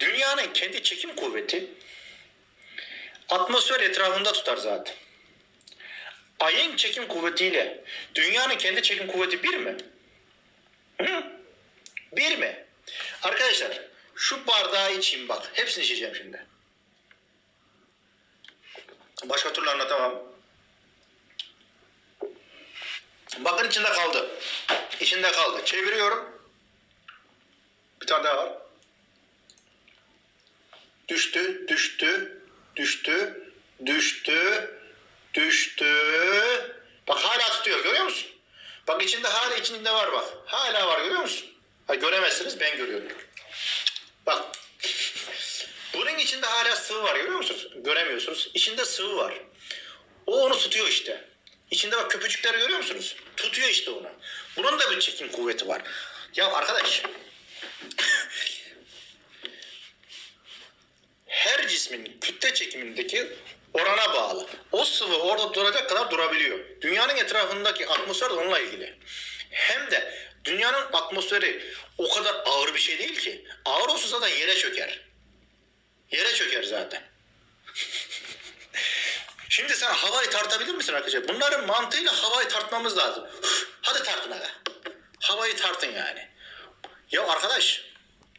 Dünyanın kendi çekim kuvveti atmosfer etrafında tutar zaten. Ayın çekim kuvvetiyle dünyanın kendi çekim kuvveti bir mi? Hı? Bir mi? Arkadaşlar şu bardağı içeyim bak. Hepsini içeceğim şimdi. Başka türlü anlatamam. Bakın içinde kaldı. İçinde kaldı. Çeviriyorum. Bir tane daha var. Düştü, düştü, düştü, düştü, düştü. Bak hala tutuyor görüyor musun? Bak içinde hala içinde var bak. Hala var görüyor musun? Ha, göremezsiniz ben görüyorum. Bak. Bunun içinde hala sıvı var görüyor musunuz? Göremiyorsunuz. İçinde sıvı var. O onu tutuyor işte. İçinde bak köpücükleri görüyor musunuz? Tutuyor işte onu. Bunun da bir çekim kuvveti var. Ya arkadaş. Cismin kütle çekimindeki orana bağlı. O sıvı orada duracak kadar durabiliyor. Dünyanın etrafındaki atmosfer de onunla ilgili. Hem de dünyanın atmosferi o kadar ağır bir şey değil ki. Ağır olsa zaten yere çöker. Yere çöker zaten. Şimdi sen havayı tartabilir misin arkadaşlar? Bunların mantığıyla havayı tartmamız lazım. Hadi tartın aga. Havayı tartın yani. Ya arkadaş